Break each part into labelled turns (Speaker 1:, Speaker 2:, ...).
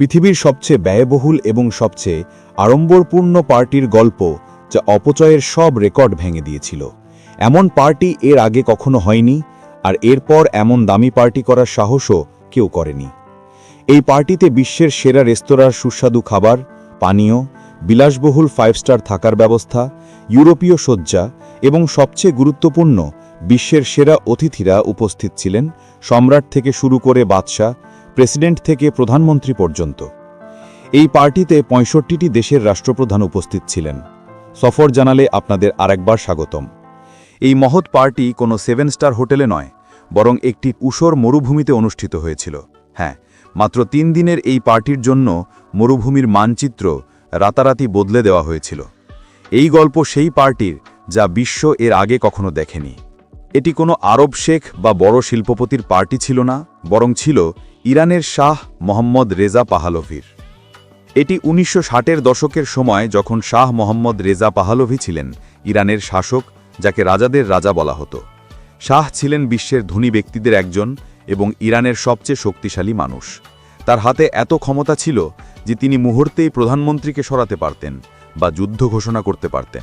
Speaker 1: পৃথিবীর সবচেয়ে ব্যয়বহুল এবং সবচেয়ে আড়ম্বরপূর্ণ পার্টির গল্প যা অপচয়ের সব রেকর্ড ভেঙে দিয়েছিল। এমন পার্টি এর আগে কখনো হয়নি, আর এরপর এমন দামি পার্টি করার সাহসও কেউ করেনি। এই পার্টিতে বিশ্বের সেরা রেস্তোরাঁর সুস্বাদু খাবার, পানীয়, বিলাসবহুল ফাইভ স্টার থাকার ব্যবস্থা, ইউরোপীয় শয্যা এবং সবচেয়ে গুরুত্বপূর্ণ বিশ্বের সেরা অতিথিরা উপস্থিত ছিলেন। সম্রাট থেকে শুরু করে বাদশাহ প্রেসিডেন্ট থেকে প্রধানমন্ত্রী পর্যন্ত। এই পার্টিতে পঁয়ষট্টিটি দেশের রাষ্ট্রপ্রধান উপস্থিত ছিলেন। সফর জানালে আপনাদের আরেকবার স্বাগতম। এই মহৎ পার্টি কোনো সেভেন স্টার হোটেলে নয়, বরং একটি উষর মরুভূমিতে অনুষ্ঠিত হয়েছিল। হ্যাঁ মাত্র তিন দিনের এই পার্টির জন্য মরুভূমির মানচিত্র রাতারাতি বদলে দেওয়া হয়েছিল। এই গল্প সেই পার্টির যা বিশ্ব এর আগে কখনো দেখেনি। এটি কোনো আরব শেখ বা বড় শিল্পপতির পার্টি ছিল না, বরং ছিল ইরানের শাহ মোহাম্মদ রেজা পাহালভির। এটি উনিশশো ষাটের দশকের সময় যখন শাহ মোহাম্মদ রেজা পাহালভি ছিলেন, ইরানের শাসক, যাকে রাজাদের রাজা বলা হতো। শাহ ছিলেন বিশ্বের ধনী ব্যক্তিদের একজন এবং ইরানের সবচেয়ে শক্তিশালী মানুষ। তার হাতে এত ক্ষমতা ছিল যে তিনি মুহূর্তেই প্রধানমন্ত্রীকে সরাতে পারতেন বা যুদ্ধ ঘোষণা করতে পারতেন।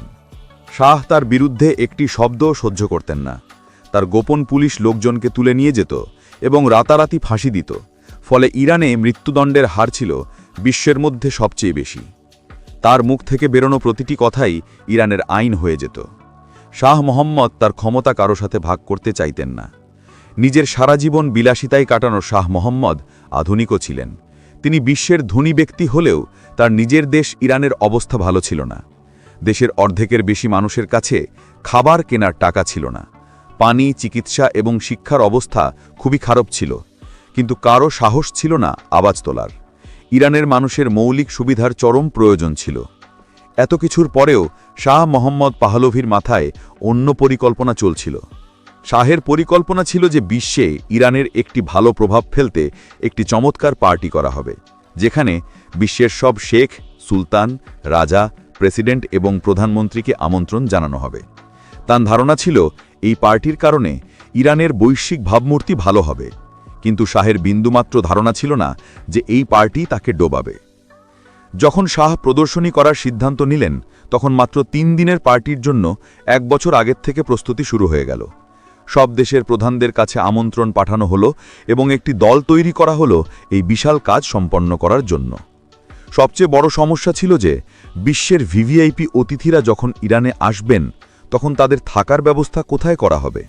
Speaker 1: শাহ তার বিরুদ্ধে একটি শব্দও সহ্য করতেন না। তার গোপন পুলিশ লোকজনকে তুলে নিয়ে যেত এবং রাতারাতি ফাঁসি দিত, ফলে ইরানে মৃত্যুদণ্ডের হার ছিল বিশ্বের মধ্যে সবচেয়ে বেশি। তার মুখ থেকে বেরোনো প্রতিটি কথাই ইরানের আইন হয়ে যেত। শাহ মোহাম্মদ তার ক্ষমতা কারও সাথে ভাগ করতে চাইতেন না। নিজের সারা জীবন বিলাসিতায় কাটানো শাহ মোহাম্মদ আধুনিকও ছিলেন। তিনি বিশ্বের ধনী ব্যক্তি হলেও তার নিজের দেশ ইরানের অবস্থা ভালো ছিল না। দেশের অর্ধেকের বেশি মানুষের কাছে খাবার কেনার টাকা ছিল না। পানি, চিকিৎসা এবং শিক্ষার অবস্থা খুবই খারাপ ছিল। কিন্তু কারও সাহস ছিল না আওয়াজ তোলার। ইরানের মানুষের মৌলিক সুবিধার চরম প্রয়োজন ছিল। এত কিছুর পরেও শাহ মোহাম্মদ পাহলভির মাথায় অন্য পরিকল্পনা চলছিল। শাহের পরিকল্পনা ছিল যে বিশ্বে ইরানের একটি ভালো প্রভাব ফেলতে একটি চমৎকার পার্টি করা হবে, যেখানে বিশ্বের সব শেখ, সুলতান, রাজা, প্রেসিডেন্ট এবং প্রধানমন্ত্রীকে আমন্ত্রণ জানানো হবে। তার ধারণা ছিল এই পার্টির কারণে ইরানের বৈশ্বিক ভাবমূর্তি ভালো হবে। কিন্তু শাহের বিন্দুমাত্র ধারণা ছিল না যে এই পার্টি তাকে ডোবাবে। যখন শাহ প্রদর্শনী করার সিদ্ধান্ত নিলেন, তখন মাত্র তিন দিনের পার্টির জন্য এক বছর আগের থেকে প্রস্তুতি শুরু হয়ে গেল। সব দেশের প্রধানদের কাছে আমন্ত্রণ পাঠানো হলো এবং একটি দল তৈরি করা হলো এই বিশাল কাজ সম্পন্ন করার জন্য। সবচেয়ে বড় সমস্যা ছিল যে বিশ্বের ভিভিআইপি অতিথিরা যখন ইরানে আসবেন তখন তাদের থাকার ব্যবস্থা কোথায় করা হবে?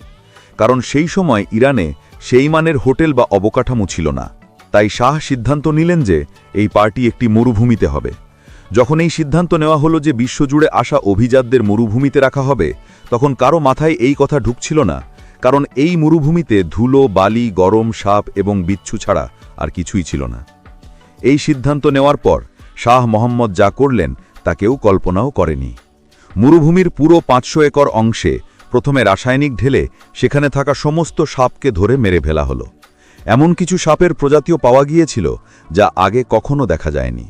Speaker 1: কারণ সেই সময় ইরানে সেই মানের হোটেল বা অবকাঠামো ছিল না। তাই শাহ সিদ্ধান্ত নিলেন যে এই পার্টি একটি মরুভূমিতে হবে। যখন এই সিদ্ধান্ত নেওয়া হলো যে বিশ্বজুড়ে আসা অভিজাতদের মরুভূমিতে রাখা হবে, তখন কারও মাথায় এই কথা ঢুকছিল না। কারণ এই মরুভূমিতে ধুলো, বালি, গরম, সাপ এবং বিচ্ছু ছাড়া আর কিছুই ছিল না। এই সিদ্ধান্ত নেওয়ার পর শাহ মোহাম্মদ যা করলেন, তা কেউ কল্পনাও করেনি। মরুভূমির পুরো পাঁচশো একর অংশে প্রথমে রাসায়নিক ঢেলে সেখানে থাকা সমস্ত সাপকে ধরে মেরে ফেলা হলো। এমন কিছু সাপের প্রজাতিও পাওয়া গিয়েছিল যা আগে কখনো দেখা যায়নি।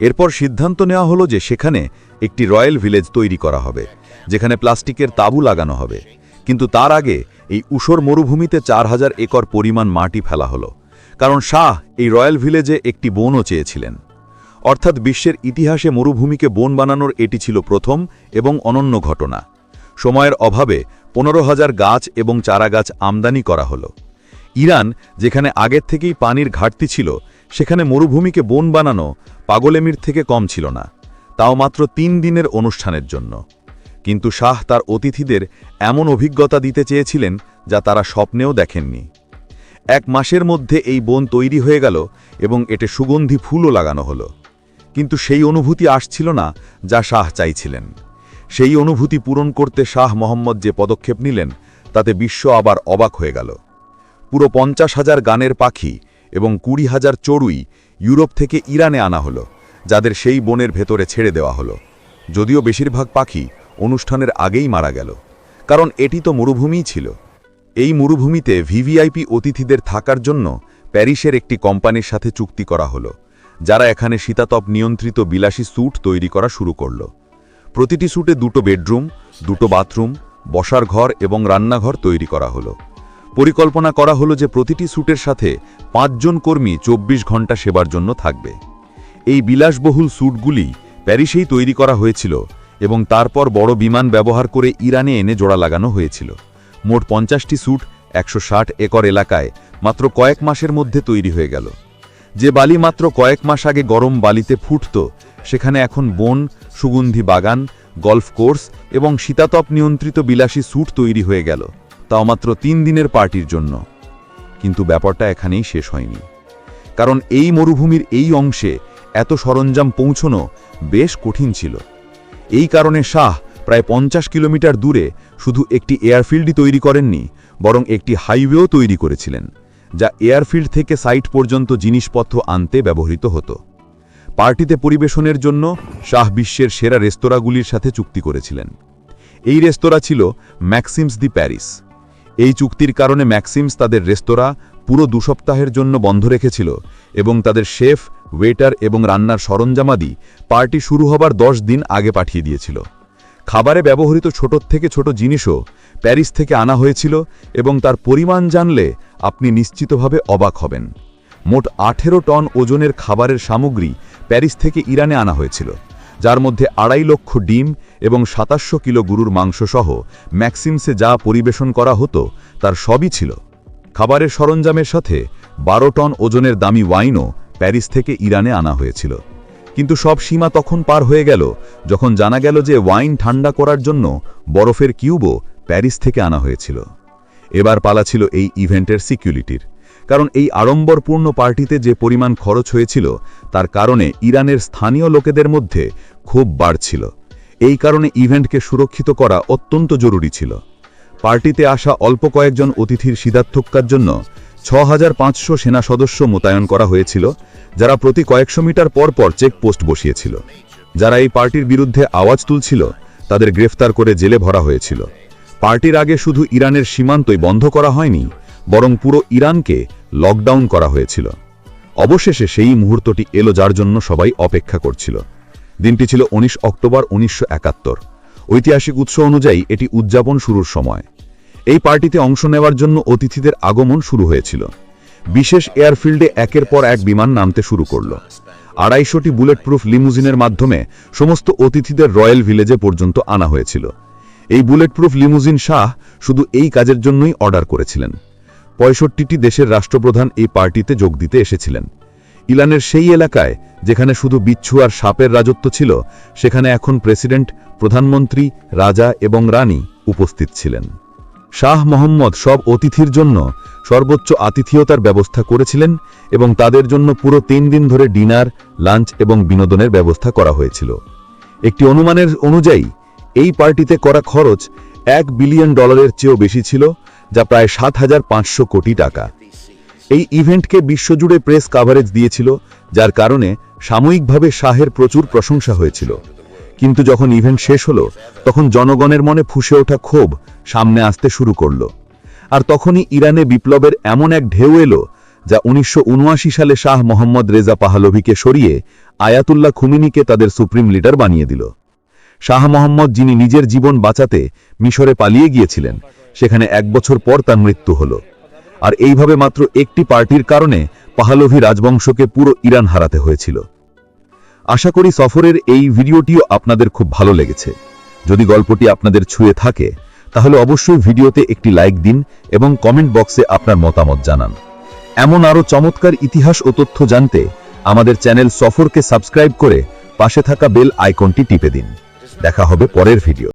Speaker 1: এরপর সিদ্ধান্ত নেওয়া হলো যে সেখানে একটি রয়্যাল ভিলেজ তৈরি করা হবে, যেখানে প্লাস্টিকের তাঁবু লাগানো হবে। কিন্তু তার আগে এই উষর মরুভূমিতে চার হাজার একর পরিমাণ মাটি ফেলা হলো, কারণ শাহ এই রয়্যাল ভিলেজে একটি বনও চেয়েছিলেন। অর্থাৎ বিশ্বের ইতিহাসে মরুভূমিকে বন বানানোর এটি ছিল প্রথম এবং অনন্য ঘটনা। সময়ের অভাবে পনেরো হাজার গাছ এবং চারা গাছ আমদানি করা হলো। ইরান, যেখানে আগের থেকেই পানির ঘাটতি ছিল, সেখানে মরুভূমিকে বন বানানো পাগলেমির থেকে কম ছিল না, তাও মাত্র তিন দিনের অনুষ্ঠানের জন্য। কিন্তু শাহ তার অতিথিদের এমন অভিজ্ঞতা দিতে চেয়েছিলেন যা তারা স্বপ্নেও দেখেননি। এক মাসের মধ্যে এই বন তৈরি হয়ে গেল এবং এতে সুগন্ধি ফুলও লাগানো হলো। কিন্তু সেই অনুভূতি আসছিল না যা শাহ চাইছিলেন। সেই অনুভূতি পূরণ করতে শাহ মোহাম্মদ যে পদক্ষেপ নিলেন, তাতে বিশ্ব আবার অবাক হয়ে গেল। পুরো পঞ্চাশ হাজার গানের পাখি এবং কুড়ি হাজার চড়ুই ইউরোপ থেকে ইরানে আনা হলো, যাদের সেই বনের ভেতরে ছেড়ে দেওয়া হলো। যদিও বেশিরভাগ পাখি অনুষ্ঠানের আগেই মারা গেল, কারণ এটি তো মরুভূমিই ছিল। এই মরুভূমিতে ভিভিআইপি অতিথিদের থাকার জন্য প্যারিসের একটি কোম্পানির সাথে চুক্তি করা হলো। যারা এখানে শীতাতপ নিয়ন্ত্রিত বিলাসী স্যুট তৈরি করা শুরু করল। প্রতিটি স্যুটে দুটো বেডরুম, দুটো বাথরুম, বসার ঘর এবং রান্নাঘর তৈরি করা হলো। পরিকল্পনা করা হলো যে প্রতিটি স্যুটের সাথে পাঁচজন কর্মী ২৪ ঘণ্টা সেবার জন্য থাকবে। এই বিলাসবহুল স্যুটগুলি প্যারিসেই তৈরি করা হয়েছিল এবং তারপর বড় বিমান ব্যবহার করে ইরানে এনে জোড়া লাগানো হয়েছিল। মোট পঞ্চাশটি স্যুট একশো ষাট একর এলাকায় মাত্র কয়েক মাসের মধ্যে তৈরি হয়ে গেল। যে বালি মাত্র কয়েক মাস আগে গরম বালিতে ফুটত, সেখানে এখন বন, সুগন্ধি বাগান, গলফ কোর্স এবং শীতাতপ নিয়ন্ত্রিত বিলাসী স্যুট তৈরি হয়ে গেল, তাও মাত্র তিন দিনের পার্টির জন্য। কিন্তু ব্যাপারটা এখানেই শেষ হয়নি। কারণ এই মরুভূমির এই অংশে এত সরঞ্জাম পৌঁছনো বেশ কঠিন ছিল। এই কারণে শাহ প্রায় পঞ্চাশ কিলোমিটার দূরে শুধু একটি এয়ারফিল্ডই তৈরি করেননি, বরং একটি হাইওয়েও তৈরি করেছিলেন। যা এয়ারফিল্ড থেকে সাইট পর্যন্ত জিনিসপত্র আনতে ব্যবহৃত হতো। পার্টিতে পরিবেশনের জন্য শাহ বিশ্বের সেরা রেস্তোরাঁগুলির সাথে চুক্তি করেছিলেন। এই রেস্তোরাঁ ছিল ম্যাক্সিমস দি প্যারিস। এই চুক্তির কারণে ম্যাক্সিমস তাদের রেস্তোরাঁ পুরো দু সপ্তাহের জন্য বন্ধ রেখেছিল এবং তাদের শেফ, ওয়েটার এবং রান্নার সরঞ্জামাদি পার্টি শুরু হবার দশ দিন আগে পাঠিয়ে দিয়েছিল। খাবারে ব্যবহৃত ছোট থেকে ছোট জিনিসও প্যারিস থেকে আনা হয়েছিল এবং তার পরিমাণ জানলে আপনি নিশ্চিতভাবে অবাক হবেন। মোট আঠেরো টন ওজনের খাবারের সামগ্রী প্যারিস থেকে ইরানে আনা হয়েছিল, যার মধ্যে আড়াই লক্ষ ডিম এবং সাতাশশো কিলো গরুর মাংসসহ ম্যাক্সিমসে যা পরিবেশন করা হতো তার সবই ছিল। খাবারের সরঞ্জামের সাথে বারো টন ওজনের দামি ওয়াইনও প্যারিস থেকে ইরানে আনা হয়েছিল। কিন্তু সব সীমা তখন পার হয়ে গেল, যখন জানা গেল যে ওয়াইন ঠান্ডা করার জন্য বরফের কিউবও প্যারিস থেকে আনা হয়েছিল। এবার পালা ছিল এই ইভেন্টের সিকিউরিটির, কারণ এই আড়ম্বরপূর্ণ পার্টিতে যে পরিমাণ খরচ হয়েছিল, তার কারণে ইরানের স্থানীয় লোকেদের মধ্যে খুব বাড়ছিল। এই কারণে ইভেন্টকে সুরক্ষিত করা অত্যন্ত জরুরি ছিল। পার্টিতে আসা অল্প কয়েকজন অতিথির সিদ্ধার্থকার জন্য ছ হাজার পাঁচশো সেনা সদস্য মোতায়েন করা হয়েছিল, যারা প্রতি কয়েকশো মিটার পর পর চেকপোস্ট বসিয়েছিল। যারা এই পার্টির বিরুদ্ধে আওয়াজ তুলছিল, তাদের গ্রেফতার করে জেলে ভরা হয়েছিল। পার্টির আগে শুধু ইরানের সীমান্তই বন্ধ করা হয়নি, বরং পুরো ইরানকে লকডাউন করা হয়েছিল। অবশেষে সেই মুহূর্তটি এলো যার জন্য সবাই অপেক্ষা করছিল। দিনটি ছিল ১৯ অক্টোবর উনিশশো একাত্তর। ঐতিহাসিক উৎস অনুযায়ী এটি উদযাপন শুরুর সময়। এই পার্টিতে অংশ নেওয়ার জন্য অতিথিদের আগমন শুরু হয়েছিল। বিশেষ এয়ারফিল্ডে একের পর এক বিমান নামতে শুরু করল। আড়াইশোটি বুলেট প্রুফ লিমুজিনের মাধ্যমে সমস্ত অতিথিদের রয়্যাল ভিলেজে পর্যন্ত আনা হয়েছিল। এই বুলেট প্রুফ লিমুজিন শাহ শুধু এই কাজের জন্যই অর্ডার করেছিলেন। পঁয়ষট্টিটি দেশের রাষ্ট্রপ্রধান এই পার্টিতে যোগ দিতে এসেছিলেন। ইলানের সেই এলাকায়, যেখানে শুধু বিচ্ছু আর সাপের রাজত্ব ছিল, সেখানে এখন প্রেসিডেন্ট, প্রধানমন্ত্রী, রাজা এবং রানী উপস্থিত ছিলেন। শাহ মোহাম্মদ সব অতিথির জন্য সর্বোচ্চ আতিথিয়তার ব্যবস্থা করেছিলেন এবং তাদের জন্য পুরো তিন দিন ধরে ডিনার, লাঞ্চ এবং বিনোদনের ব্যবস্থা করা হয়েছিল। একটি অনুমানের অনুযায়ী, এই পার্টিতে করা খরচ এক বিলিয়ন ডলারের চেয়েও বেশি ছিল, যা প্রায় সাত হাজার পাঁচশো কোটি টাকা। এই ইভেন্টকে বিশ্বজুড়ে প্রেস কাভারেজ দিয়েছিল, যার কারণে সাময়িকভাবে শাহের প্রচুর প্রশংসা হয়েছিল। কিন্তু যখন ইভেন্ট শেষ হলো, তখন জনগণের মনে ফুসে ওঠা ক্ষোভ সামনে আসতে শুরু করল। আর তখনই ইরানে বিপ্লবের এমন এক ঢেউ এলো, যা উনিশশো উনআশি সালে শাহ মোহাম্মদ রেজা পাহালভিকে সরিয়ে আয়াতুল্লাহ খুমিনিকে তাদের সুপ্রিম লিডার বানিয়ে দিল। শাহ মোহাম্মদ, যিনি নিজের জীবন বাঁচাতে মিশরে পালিয়ে গিয়েছিলেন, সেখানে এক বছর পর তার মৃত্যু হল। আর এইভাবে মাত্র একটি পার্টির কারণে পাহালভি রাজবংশকে পুরো ইরান হারাতে হয়েছিল। আশা করি সফরের এই ভিডিওটিও আপনাদের খুব ভালো লেগেছে। যদি গল্পটি আপনাদের ছুঁয়ে থাকে তাহলে অবশ্যই ভিডিওতে একটি লাইক দিন এবং কমেন্ট বক্সে আপনার মতামত জানান। এমন আরও চমৎকার ইতিহাস ও তথ্য জানতে আমাদের চ্যানেল সফরকে সাবস্ক্রাইব করে পাশে থাকা বেল আইকনটি টিপে দিন। দেখা হবে পরের ভিডিও।